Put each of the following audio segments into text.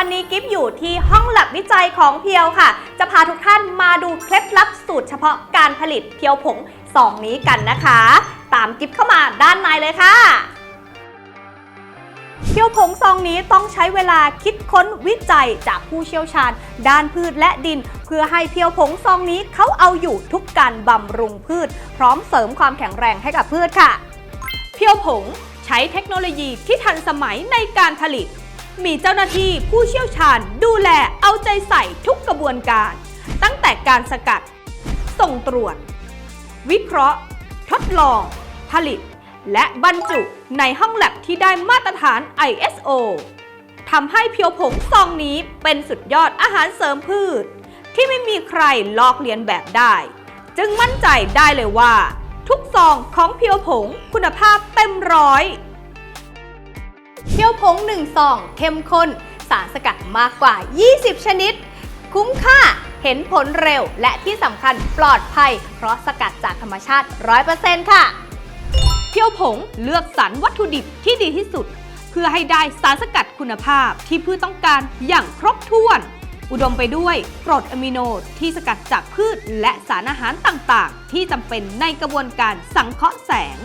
วันนี้กิฟอยู่ที่ห้องแลบวิจัยของเพียวค่ะ จะพาทุกท่านมาดูเคล็ดลับสูตรเฉพาะการผลิตเพียวผงซองนี้กันนะคะ ตามกิฟเข้ามาด้านในเลยค่ะเพียวผงซองนี้ต้องใช้เวลาคิดค้นวิจัยจากผู้เชี่ยวชาญ ด้านพืชและดิน เพื่อให้เพียวผงซองนี้เขาเอาอยู่ทุกการบำรุงพืช พร้อมเสริมความแข็งแรงให้กับพืชค่ะ เพียวผงใช้เทคโนโลยีที่ทันสมัยในการผลิต มีเจ้าหน้าที่ผู้เชี่ยวชาญดูแลเอาใจใส่ทุกกระบวนการ ตั้งแต่การสกัด ส่งตรวจ วิเคราะห์ ทดลอง ผลิต และบรรจุในห้องแลบที่ได้มาตรฐาน ISO ทำให้เพียวผงซองนี้เป็นสุดยอดอาหารเสริมพืช ที่ไม่มีใครลอกเลียนแบบได้ จึงมั่นใจได้เลยว่า ทุกซองของเพียวผงคุณภาพเต็มร้อย เพียวผง1ซองเข้มข้น สารสกัดมากกว่า 20 ชนิด คุ้มค่าเห็นผลเร็ว และที่สำคัญปลอดภัย เพราะสกัดจากธรรมชาติ 100%ค่ะ เพียวผงเลือกสรรวัตถุดิบที่ดีที่สุด เพื่อให้ได้สารสกัดคุณภาพที่พืชต้องการอย่างครบถ้วน อุดมไปด้วยกรดอะมิโนที่สกัดจากพืชและสารอาหารต่างๆ ที่จำเป็นในกระบวนการสังเคราะห์แสง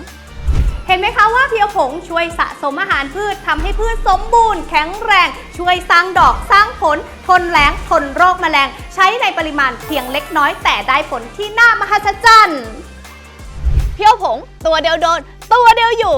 เห็นไหมคะว่าเพียวผงช่วยสะสมอาหารพืชทำให้พืชสมบูรณ์แข็งแรง ช่วยสร้างดอกสร้างผล ทนแรงทนโรคแมลง ใช้ในปริมาณเพียงเล็กน้อยแต่ได้ผลที่น่ามหัศจรรย์เพียวผงตัวเดียวโดน ตัวเดียวอยู่